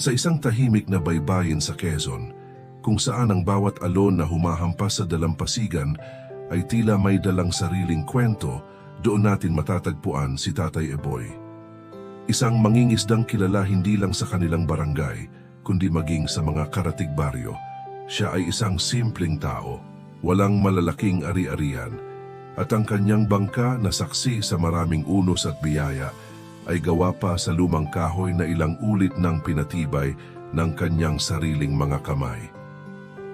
Sa isang tahimik na baybayin sa Quezon, kung saan ang bawat alon na humahampas sa dalampasigan ay tila may dalang sariling kwento, doon natin matatagpuan si Tatay Eboy. Isang mangingisdang kilala hindi lang sa kanilang barangay, kundi maging sa mga karatig baryo. Siya ay isang simpleng tao, walang malalaking ari-arian, at ang kanyang bangka na saksi sa maraming unos at biyaya ay gawa pa sa lumang kahoy na ilang ulit ng pinatibay ng kanyang sariling mga kamay.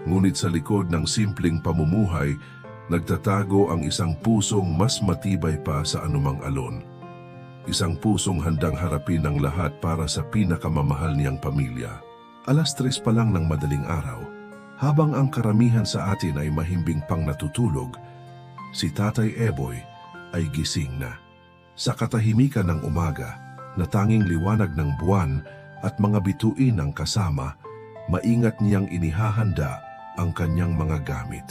Ngunit sa likod ng simpleng pamumuhay, nagtatago ang isang pusong mas matibay pa sa anumang alon. Isang pusong handang harapin ang lahat para sa pinakamamahal niyang pamilya. Alas tres pa lang ng madaling araw, habang ang karamihan sa atin ay mahimbing pang natutulog, si Tatay Eboy ay gising na. Sa katahimikan ng umaga, na tanging liwanag ng buwan at mga bituin ng kasama, maingat niyang inihahanda ang kanyang mga gamit.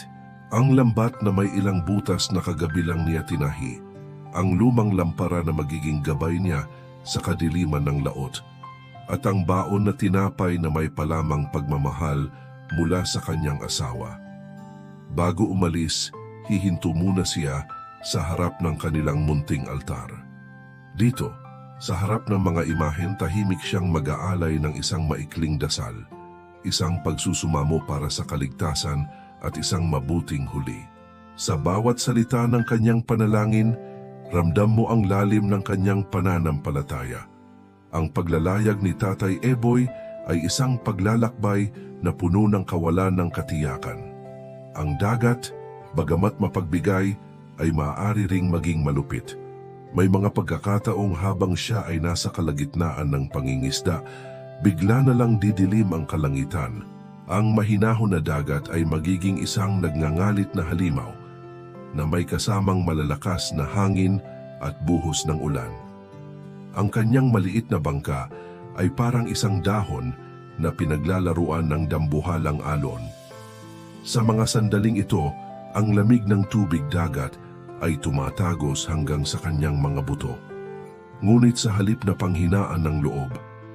Ang lambat na may ilang butas na kagabi lang niya tinahi, ang lumang lampara na magiging gabay niya sa kadiliman ng laot, at ang baon na tinapay na may palamang pagmamahal mula sa kanyang asawa. Bago umalis, hihinto muna siya sa harap ng kanilang munting altar. Dito, sa harap ng mga imahen, tahimik siyang mag-aalay ng isang maikling dasal, isang pagsusumamo para sa kaligtasan at isang mabuting huli. Sa bawat salita ng kanyang panalangin, ramdam mo ang lalim ng kanyang pananampalataya. Ang paglalayag ni Tatay Eboy ay isang paglalakbay na puno ng kawalan ng katiyakan. Ang dagat, bagamat mapagbigay, ay maaari ring maging malupit. May mga pagkakataong habang siya ay nasa kalagitnaan ng pangingisda, bigla na lang didilim ang kalangitan. Ang mahinahon na dagat ay magiging isang nagngangalit na halimaw na may kasamang malalakas na hangin at buhos ng ulan. Ang kanyang maliit na bangka ay parang isang dahon na pinaglalaruan ng dambuhalang alon. Sa mga sandaling ito, ang lamig ng tubig dagat ay tumatagos hanggang sa kanyang mga buto. Ngunit sa halip na panghinaan ng loob,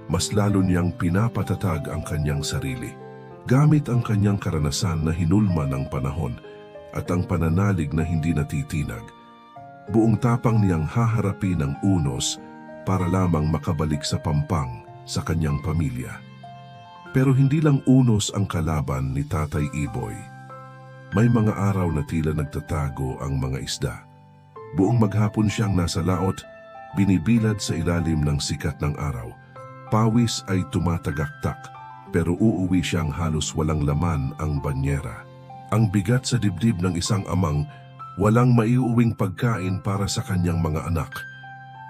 mas lalo niyang pinapatatag ang kanyang sarili. Gamit ang kanyang karanasan na hinulma ng panahon at ang pananalig na hindi natitinag, buong tapang niyang haharapin ang unos para lamang makabalik sa pampang sa kanyang pamilya. Pero hindi lang unos ang kalaban ni Tatay Iboy. May mga araw na tila nagtatago ang mga isda. Buong maghapon siyang nasa laot, binibilad sa ilalim ng sikat ng araw. Pawis ay tumatagaktak, pero uuwi siyang halos walang laman ang banyera. Ang bigat sa dibdib ng isang amang walang maiuwing pagkain para sa kanyang mga anak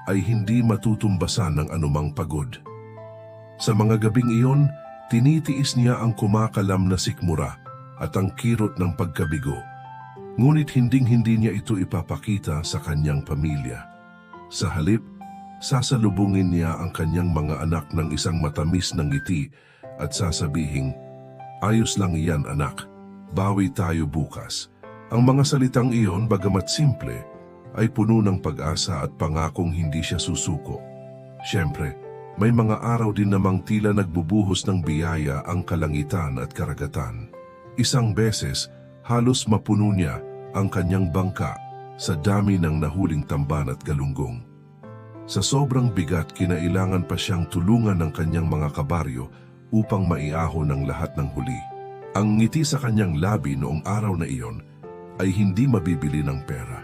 ay hindi matutumbasan ng anumang pagod. Sa mga gabing iyon, tinitiis niya ang kumakalam na sikmura at ang kirot ng pagkabigo. Ngunit hinding-hindi niya ito ipapakita sa kanyang pamilya. Sa halip, sasalubungin niya ang kanyang mga anak ng isang matamis na ngiti at sasabihing, Ayos lang iyan anak, bawi tayo bukas. Ang mga salitang iyon, bagamat simple, ay puno ng pag-asa at pangakong hindi siya susuko. Siyempre, may mga araw din namang tila nagbubuhos ng biyaya ang kalangitan at karagatan. Isang beses, halos mapuno niya ang kanyang bangka sa dami ng nahuling tamban at galunggong. Sa sobrang bigat, kinailangan pa siyang tulungan ng kanyang mga kabaryo upang maiahon ang lahat ng huli. Ang ngiti sa kanyang labi noong araw na iyon ay hindi mabibili ng pera.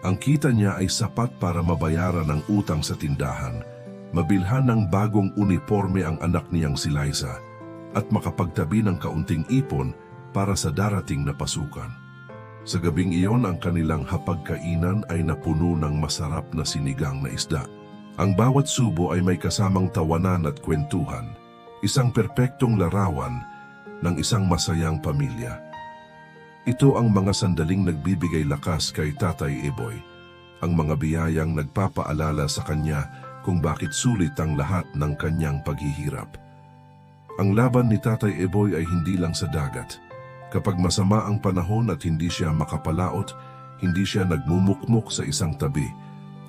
Ang kita niya ay sapat para mabayaran ang utang sa tindahan, mabilhan ng bagong uniforme ang anak niyang si Liza, at makapagtabi ng kaunting ipon para sa darating na pasukan. Sa gabing iyon, ang kanilang hapagkainan ay napuno ng masarap na sinigang na isda. Ang bawat subo ay may kasamang tawanan at kwentuhan, isang perpektong larawan ng isang masayang pamilya. Ito ang mga sandaling nagbibigay lakas kay Tatay Eboy, ang mga biyayang nagpapaalala sa kanya kung bakit sulit ang lahat ng kanyang paghihirap. Ang laban ni Tatay Eboy ay hindi lang sa dagat. Kapag masama ang panahon at hindi siya makapalaot, hindi siya nagmumukmok sa isang tabi,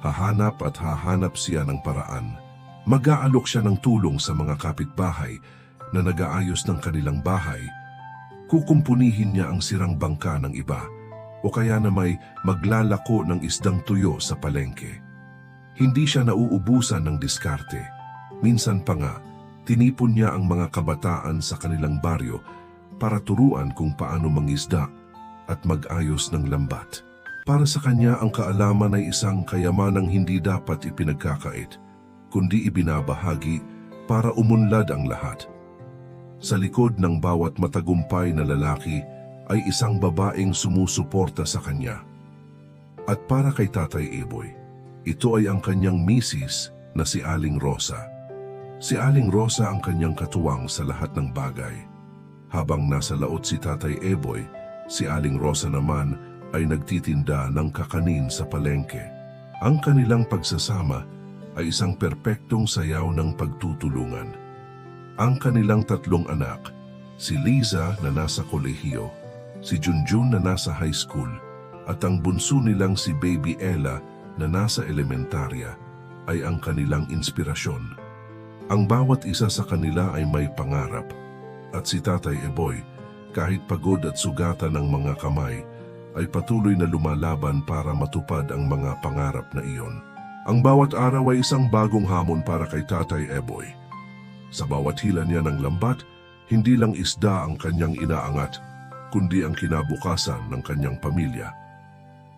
hahanap at hahanap siya ng paraan. Mag-aalok siya ng tulong sa mga kapitbahay na nag-aayos ng kanilang bahay. Kukumpunihin niya ang sirang bangka ng iba o kaya na may maglalako ng isdang tuyo sa palengke. Hindi siya nauubusan ng diskarte. Minsan pa nga, tinipon niya ang mga kabataan sa kanilang baryo para turuan kung paano mangisda at mag-ayos ng lambat. Para sa kanya ang kaalaman ay isang kayamanang hindi dapat ipinagkakait, kundi ibinabahagi para umunlad ang lahat. Sa likod ng bawat matagumpay na lalaki ay isang babaeng sumusuporta sa kanya. At para kay Tatay Eboy, ito ay ang kanyang misis na si Aling Rosa. Si Aling Rosa ang kanyang katuwang sa lahat ng bagay. Habang nasa laot si Tatay Eboy, si Aling Rosa naman ay nagtitinda ng kakanin sa palengke. Ang kanilang pagsasama ay isang perpektong sayaw ng pagtutulungan. Ang kanilang tatlong anak, si Liza na nasa kolehiyo, si Junjun na nasa high school, at ang bunso nilang si Baby Ella na nasa elementarya ay ang kanilang inspirasyon. Ang bawat isa sa kanila ay may pangarap, at si Tatay Eboy, kahit pagod at sugatan ng mga kamay, ay patuloy na lumalaban para matupad ang mga pangarap na iyon. Ang bawat araw ay isang bagong hamon para kay Tatay Eboy. Sa bawat hila niya ng lambat, hindi lang isda ang kanyang inaangat, kundi ang kinabukasan ng kanyang pamilya.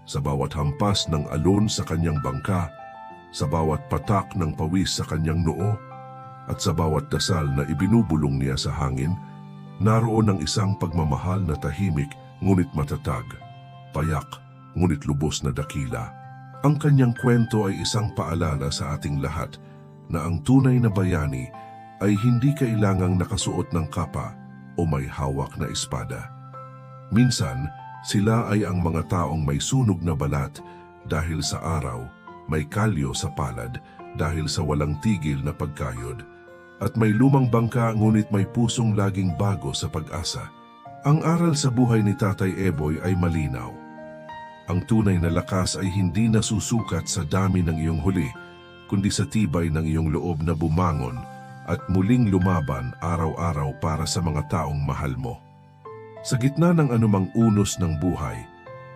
Sa bawat hampas ng alon sa kanyang bangka, sa bawat patak ng pawis sa kanyang noo, at sa bawat dasal na ibinubulong niya sa hangin, naroon ang isang pagmamahal na tahimik ngunit matatag, payak ngunit lubos na dakila. Ang kanyang kwento ay isang paalala sa ating lahat na ang tunay na bayani ay hindi kailangang nakasuot ng kapa o may hawak na espada. Minsan, sila ay ang mga taong may sunog na balat dahil sa araw, may kalyo sa palad dahil sa walang tigil na pagkayod, at may lumang bangka ngunit may pusong laging bago sa pag-asa. Ang aral sa buhay ni Tatay Eboy ay malinaw. Ang tunay na lakas ay hindi nasusukat sa dami ng iyong huli, kundi sa tibay ng iyong loob na bumangon at muling lumaban araw-araw para sa mga taong mahal mo. Sa gitna ng anumang unos ng buhay,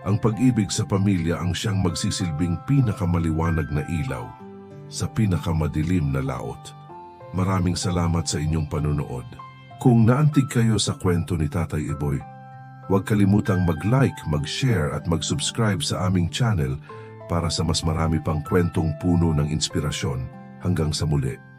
ang pag-ibig sa pamilya ang siyang magsisilbing pinakamaliwanag na ilaw sa pinakamadilim na laot. Maraming salamat sa inyong panunood. Kung naantig kayo sa kwento ni Tatay Iboy, huwag kalimutang mag-like, mag-share at mag-subscribe sa aming channel para sa mas marami pang kwentong puno ng inspirasyon. Hanggang sa muli.